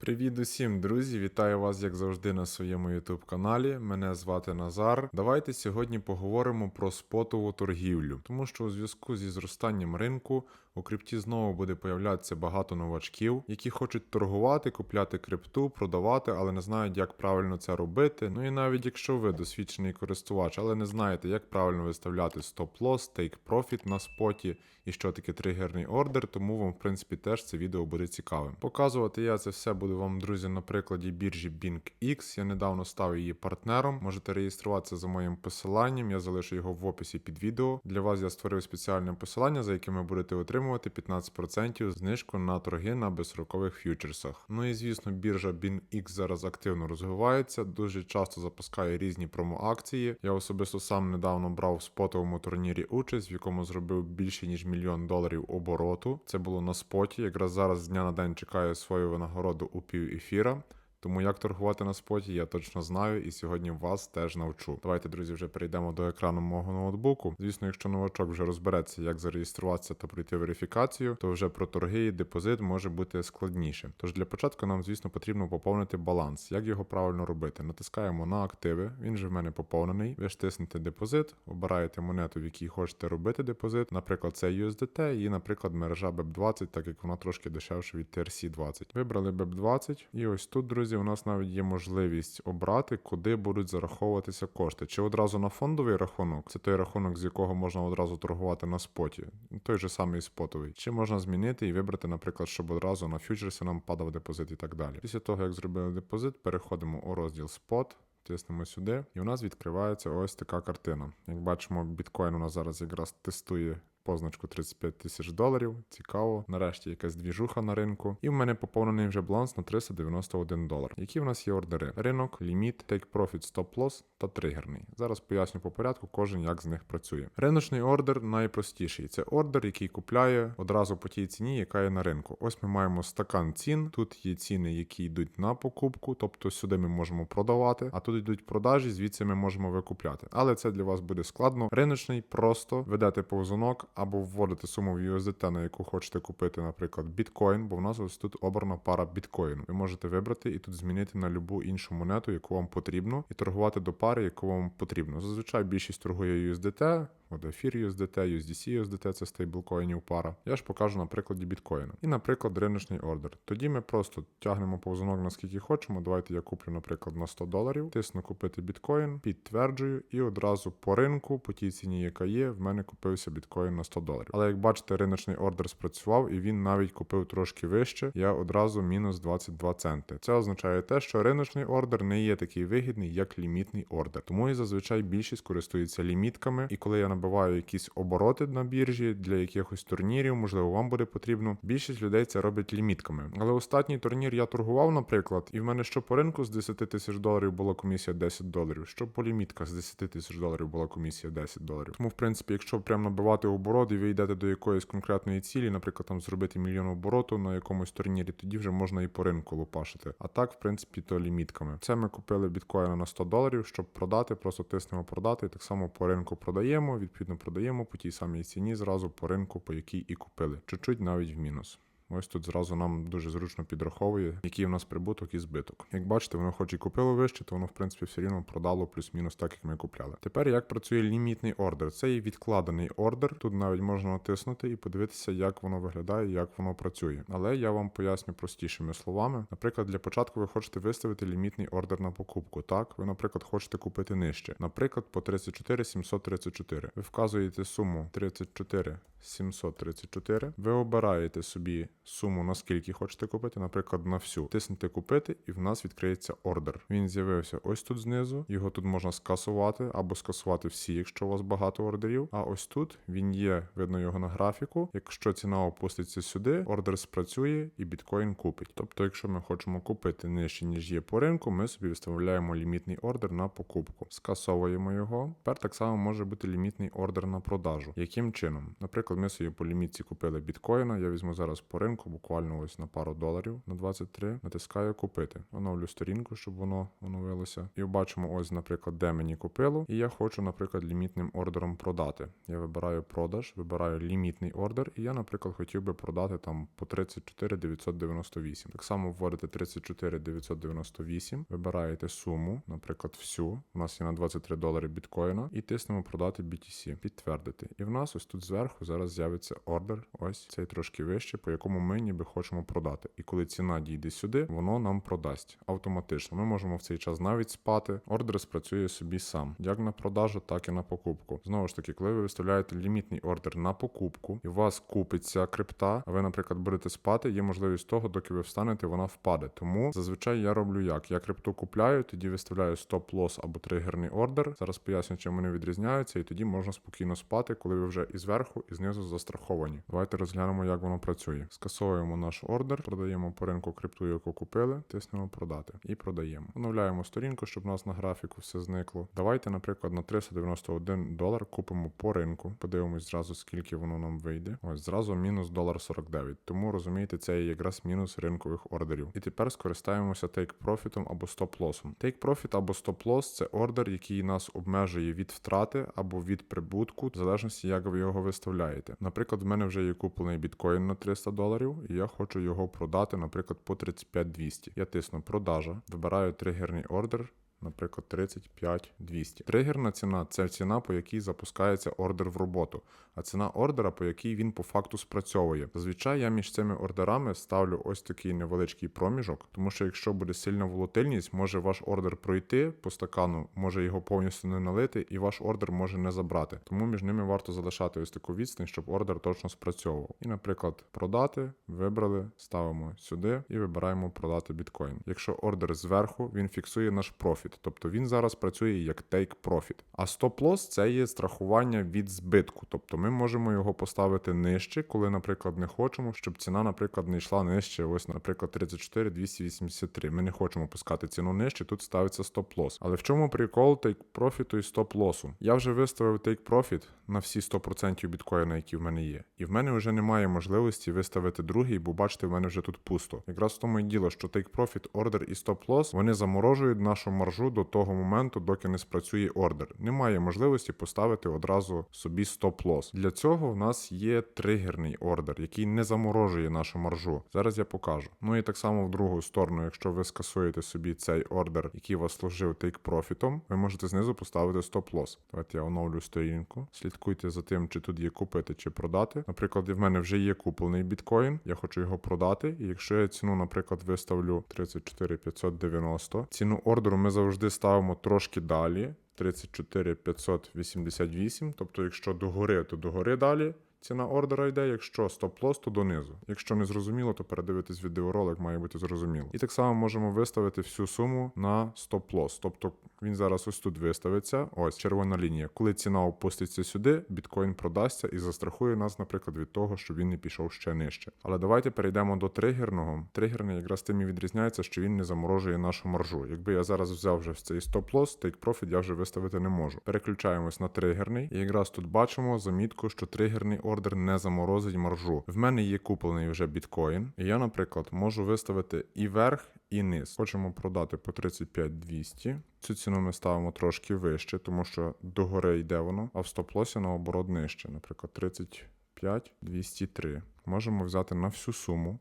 Привіт усім, друзі! Вітаю вас, як завжди, на своєму YouTube каналі. Мене звати Назар. Давайте сьогодні поговоримо про спотову торгівлю, тому що у зв'язку зі зростанням ринку у крипті знову буде появлятися багато новачків, які хочуть торгувати, купляти крипту, продавати, але не знають, як правильно це робити. Ну і навіть якщо ви досвідчений користувач, але не знаєте, як правильно виставляти стоп-лосс, тейк-профіт на споті і що таке тригерний ордер, тому вам, в принципі, теж це відео буде цікавим. Показувати я це все буду вам, друзі, на прикладі біржі BingX. Я недавно став її партнером. Можете реєструватися за моїм посиланням. Я залишу його в описі під відео. Для вас я створив спеціальне посилання, за яким ви будете отримувати 15% знижку на торги на безстрокових ф'ючерсах. Ну і звісно, біржа BingX зараз активно розвивається, дуже часто запускає різні промоакції. Я особисто сам недавно брав в спотовому турнірі участь, в якому зробив більше ніж мільйон доларів обороту. Це було на споті. Якраз зараз з дня на день чекаю свою винагороду у пів ефіра. Тому як торгувати на споті, я точно знаю, і сьогодні вас теж навчу. Давайте, друзі, вже перейдемо до екрану мого ноутбуку. Звісно, якщо новачок вже розбереться, як зареєструватися та пройти верифікацію, то вже про торги і депозит може бути складніше. Тож для початку нам, звісно, потрібно поповнити баланс. Як його правильно робити? Натискаємо на активи. Він же в мене поповнений. Ви ж тиснете депозит, обираєте монету, в якій хочете робити депозит. Наприклад, це USDT і, наприклад, мережа BEP20, так як вона трошки дешевша від TRC20. Вибрали BEP20, і ось тут, друзі, у нас навіть є можливість обрати, куди будуть зараховуватися кошти. Чи одразу на фондовий рахунок, це той рахунок, з якого можна одразу торгувати на споті, той же самий спотовий. Чи можна змінити і вибрати, наприклад, щоб одразу на фьючерси нам падав депозит і так далі. Після того, як зробили депозит, переходимо у розділ спот. Тиснемо сюди, і у нас відкривається ось така картина. Як бачимо, біткоін у нас зараз якраз тестує позначку 35 тисяч доларів. Цікаво. Нарешті якась двіжуха на ринку. І в мене поповнений вже баланс на 391 долар. Які в нас є ордери? Ринок, ліміт, take profit, stop loss та тригерний. Зараз поясню по порядку, кожен як з них працює. Риночний ордер найпростіший. Це ордер, який купляє одразу по тій ціні, яка є на ринку. Ось ми маємо стакан цін. Тут є ціни, які йдуть на покупку, тобто сюди ми можемо продавати, а тут йдуть продажі, звідси ми можемо викупляти. Але це для вас буде складно. Риночний просто ведете повзунок або вводите суму в USDT, на яку хочете купити, наприклад, біткоін, бо в нас ось тут обрана пара біткоін. Ви можете вибрати і тут змінити на любу іншу монету, яку вам потрібно, і торгувати до пари, яку вам потрібно. Зазвичай більшість торгує USDT. От ефір USDT, USDC USDT це стейблкоїнів пара. Я ж покажу на прикладі біткоїна. І, наприклад, риночний ордер. Тоді ми просто тягнемо повзунок наскільки хочемо. Давайте я куплю, наприклад, на 100 доларів, тисну купити біткоін, підтверджую, і одразу по ринку, по тій ціні, яка є, в мене купився біткоін на 100 доларів. Але як бачите, риночний ордер спрацював і він навіть купив трошки вище. Я одразу мінус 22 центи. Це означає те, що риночний ордер не є такий вигідний, як лімітний ордер. Тому і зазвичай більшість користується лімітками. І коли я набиваю якісь обороти на біржі для якихось турнірів, можливо, вам буде потрібно. Більшість людей це роблять лімітками. Але останній турнір я торгував, наприклад, і в мене що по ринку з 10 тисяч доларів була комісія 10 доларів, що по лімітках з 10 тисяч доларів була комісія 10 доларів. Тому, в принципі, якщо прямо набивати оборот і ви йдете до якоїсь конкретної цілі, наприклад, там зробити мільйон обороту на якомусь турнірі, тоді вже можна і по ринку лупашити. А так, в принципі, то лімітками. Це ми купили біткоїна на 100 доларів, щоб продати, просто тиснемо продати, і так само по ринку продаємо, відповідно продаємо по тій самій ціні зразу по ринку, по якій і купили. Чуть-чуть навіть в мінус. Ось тут зразу нам дуже зручно підраховує, який в нас прибуток і збиток. Як бачите, воно хоч і купило вище, то воно в принципі все рівно продало плюс-мінус так, як ми купляли. Тепер як працює лімітний ордер? Це є відкладений ордер. Тут навіть можна натиснути і подивитися, як воно виглядає, як воно працює. Але я вам поясню простішими словами. Наприклад, для початку ви хочете виставити лімітний ордер на покупку. Так, ви, наприклад, хочете купити нижче. Наприклад, по 34 734. Ви вказуєте суму 34 734. Ви обираєте собі суму, наскільки хочете купити, наприклад, на всю. Тиснете купити, і в нас відкриється ордер. Він з'явився ось тут знизу. Його тут можна скасувати або скасувати всі, якщо у вас багато ордерів. А ось тут він є, видно його на графіку. Якщо ціна опуститься сюди, ордер спрацює і біткоін купить. Тобто, якщо ми хочемо купити нижче, ніж є по ринку, ми собі виставляємо лімітний ордер на покупку. Скасовуємо його. Тепер так само може бути лімітний ордер на продажу. Яким чином? Наприклад. Наприклад, ми собі по лімітці купили біткоїна. Я візьму зараз по ринку, буквально ось на пару доларів на 23. Натискаю купити. Оновлю сторінку, щоб воно оновилося. І бачимо, ось, наприклад, де мені купило. І я хочу, наприклад, лімітним ордером продати. Я вибираю продаж, вибираю лімітний ордер, і я, наприклад, хотів би продати там по 34 998. Так само вводите 34 998, вибираєте суму, наприклад, всю. У нас є на 23 долари біткоїна, і тиснемо продати BTC, підтвердити. І в нас ось тут зверху зараз з'явиться ордер, ось цей трошки вище, по якому ми ніби хочемо продати. І коли ціна дійде сюди, воно нам продасть автоматично. Ми можемо в цей час навіть спати. Ордер спрацює собі сам, як на продажу, так і на покупку. Знову ж таки, коли ви виставляєте лімітний ордер на покупку, і у вас купиться крипта, а ви, наприклад, будете спати, є можливість того, доки ви встанете, вона впаде. Тому зазвичай я роблю як: я крипту купляю, тоді виставляю стоп-лос або тригерний ордер. Зараз поясню, чим вони відрізняються, і тоді можна спокійно спати, коли ви вже і зверху, і знизу застраховані. Давайте розглянемо, як воно працює. Скасовуємо наш ордер, продаємо по ринку крипту, яку купили, тиснемо продати і продаємо. Оновляємо сторінку, щоб у нас на графіку все зникло. Давайте, наприклад, на 391 долар купимо по ринку. Подивимось зразу, скільки воно нам вийде. Ось зразу мінус долар 49. Тому розумієте, це є якраз мінус ринкових ордерів. І тепер скористаємося take профітом або стоп-лосом. Take profit або стоп-лос – це ордер, який нас обмежує від втрати або від прибутку, в залежності, як ви його виставляєте. Наприклад, в мене вже є куплений біткоін на 300 доларів, і я хочу його продати, наприклад, по 35 200. Я тисну продажа, вибираю тригерний ордер. Наприклад, 35 200. Тригерна ціна це ціна, по якій запускається ордер в роботу, а ціна ордера, по якій він по факту спрацьовує. Зазвичай я між цими ордерами ставлю ось такий невеличкий проміжок, тому що якщо буде сильна волатильність, може ваш ордер пройти по стакану, може його повністю не налити, і ваш ордер може не забрати. Тому між ними варто залишати ось таку відстань, щоб ордер точно спрацьовував. І, наприклад, продати, вибрали, ставимо сюди і вибираємо продати біткоін. Якщо ордер зверху, він фіксує наш профіт, тобто він зараз працює як take profit. А стоп-лосс це є страхування від збитку, тобто ми можемо його поставити нижче, коли, наприклад, не хочемо, щоб ціна, наприклад, не йшла нижче. Ось, наприклад, 34 283. Ми не хочемо пускати ціну нижче, тут ставиться стоп-лосс. Але в чому прикол take профіту і стоп-лосу? Я вже виставив take profit на всі 100% біткоїна, які в мене є. І в мене вже немає можливості виставити другий, бо бачите, в мене вже тут пусто. Якраз в тому і діло, що take profit, ордер і стоп-лосс, вони заморожують нашу маржу до того моменту, доки не спрацює ордер. Немає можливості поставити одразу собі стоп-лосс. Для цього в нас є тригерний ордер, який не заморожує нашу маржу. Зараз я покажу. Ну і так само в другу сторону, якщо ви скасуєте собі цей ордер, який вас служив take профітом, ви можете знизу поставити стоп-лосс. Давайте я оновлю сторінку. Слідкуйте за тим, чи тут є купити чи продати. Наприклад, в мене вже є куплений біткоін, я хочу його продати. І якщо я ціну, наприклад, виставлю 34 590, ціну ордеру ми завжди ставимо трошки далі. 34 588, тобто якщо догори, то догори далі. Ціна ордера йде, якщо стоп-лосс, то донизу. Якщо не зрозуміло, то передивитись відеоролик має бути зрозуміло. І так само можемо виставити всю суму на стоп-лосс. Тобто він зараз ось тут виставиться. Ось червона лінія. Коли ціна опуститься сюди, біткоін продасться і застрахує нас, наприклад, від того, що він не пішов ще нижче. Але давайте перейдемо до тригерного. Тригерний якраз тим і відрізняється, що він не заморожує нашу маржу. Якби я зараз взяв вже цей take profit я вже виставити не можу. Переключаємось на тригерний, і якраз тут бачимо замітку, що тригерний ордер не заморозить маржу. В мене є куплений вже біткоін, і я, наприклад, можу виставити і верх, і низ. Хочемо продати по 35 200. Цю ціну ми ставимо трошки вище, тому що догори йде воно, а в стоп-лосі наоборот нижче, наприклад, 35 203. Можемо взяти на всю суму.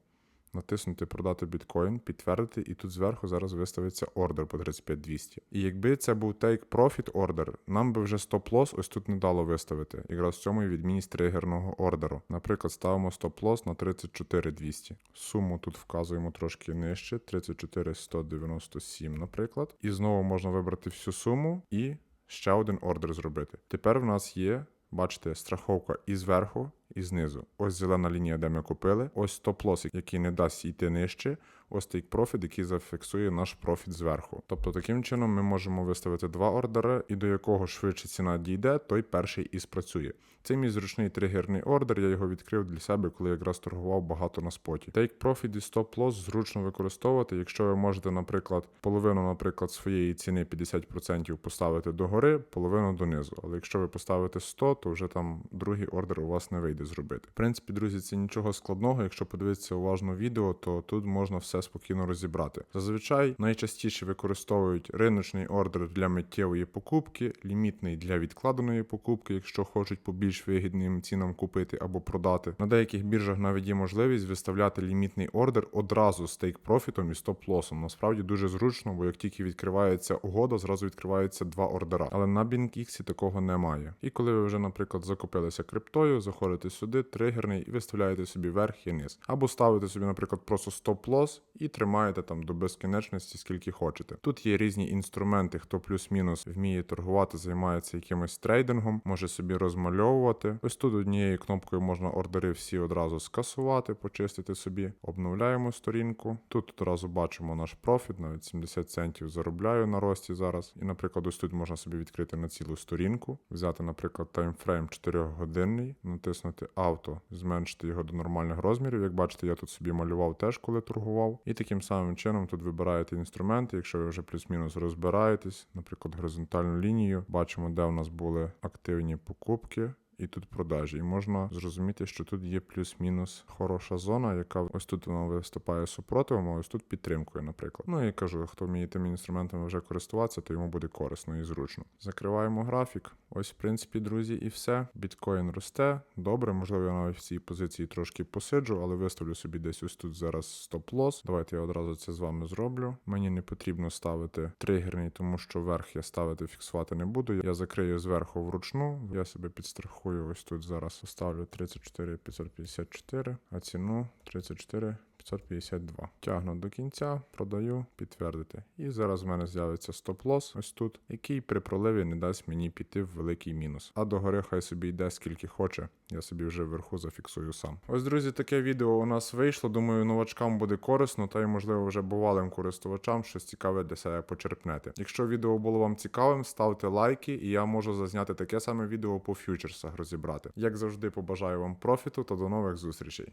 Натиснути продати біткоін, підтвердити, і тут зверху зараз виставиться ордер по 35200. І якби це був take profit ордер, нам би вже стоп-лосс ось тут не дало виставити. Якраз в цьому і відмінність тригерного ордеру. Наприклад, ставимо стоп-лосс на 34200. Суму тут вказуємо трошки нижче, 34197, наприклад. І знову можна вибрати всю суму і ще один ордер зробити. Тепер в нас є. Бачите, страховка і зверху, і знизу. Ось зелена лінія, де ми купили. Ось стоп-лосс, який не дасть йти нижче. Ось take profit, який зафіксує наш профіт зверху. Тобто таким чином ми можемо виставити два ордери, і до якого швидше ціна дійде, той перший і спрацює. Це мій зручний тригерний ордер, я його відкрив для себе, коли якраз торгував багато на споті. Take profit і stop loss зручно використовувати, якщо ви можете, наприклад, половину, наприклад, своєї ціни 50% поставити догори, половину донизу. Але якщо ви поставите 100, то вже там другий ордер у вас не вийде. Трейди зробити. В принципі, друзі, це нічого складного. Якщо подивитися уважно відео, то тут можна все спокійно розібрати. Зазвичай найчастіше використовують риночний ордер для миттєвої покупки, лімітний для відкладеної покупки, якщо хочуть по більш вигідним цінам купити або продати. На деяких біржах навіть є можливість виставляти лімітний ордер одразу з тейк-профітом і стоп-лосом. Насправді дуже зручно, бо як тільки відкривається угода, зразу відкриваються два ордера. Але на BinkX такого немає. І коли ви вже, наприклад, закупилися криптою, заходите сюди, тригерний і виставляєте собі верх і низ. Або ставите собі, наприклад, просто стоп-лос і тримаєте там до безкінечності, скільки хочете. Тут є різні інструменти, хто плюс-мінус вміє торгувати, займається якимось трейдингом, може собі розмальовувати. Ось тут однією кнопкою можна ордери всі одразу скасувати, почистити собі. Обновляємо сторінку. Тут одразу бачимо наш профіт, навіть 70 центів заробляю на рості зараз. І, наприклад, ось тут можна собі відкрити на цілу сторінку, взяти, наприклад, таймфрейм 4 годинний, натиснути авто, зменшити його до нормальних розмірів. Як бачите, я тут собі малював теж, коли торгував. І таким самим чином тут вибираєте інструменти. Якщо ви вже плюс-мінус розбираєтесь, наприклад, горизонтальну лінію, бачимо, де у нас були активні покупки. І тут продажі, і можна зрозуміти, що тут є плюс-мінус хороша зона, яка ось тут вона виступає супротивом, а ось тут підтримкою, наприклад. Ну і кажу, хто вміє тими інструментами вже користуватися, то йому буде корисно і зручно. Закриваємо графік. Ось, в принципі, друзі, і все. Біткоін росте. Добре, можливо, я навіть в цій позиції трошки посиджу, але виставлю собі десь ось тут зараз стоп-лос. Давайте я одразу це з вами зроблю. Мені не потрібно ставити тригерний, тому що верх я ставити фіксувати не буду. Я закрию зверху вручну. Я себе підстрахую. Ось тут зараз поставлю 34 554, а ціну 34 552. Тягну до кінця, продаю, підтвердити. І зараз в мене з'явиться стоп-лос ось тут, який при проливі не дасть мені піти в великий мінус. А догори хай собі йде скільки хоче. Я собі вже вверху зафіксую сам. Ось, друзі, таке відео у нас вийшло. Думаю, новачкам буде корисно, та й, можливо, вже бувалим користувачам щось цікаве для себе почерпнете. Якщо відео було вам цікавим, ставте лайки, і я можу зазняти таке саме відео по фьючерсах розібрати. Як завжди, побажаю вам профіту та до нових зустрічей.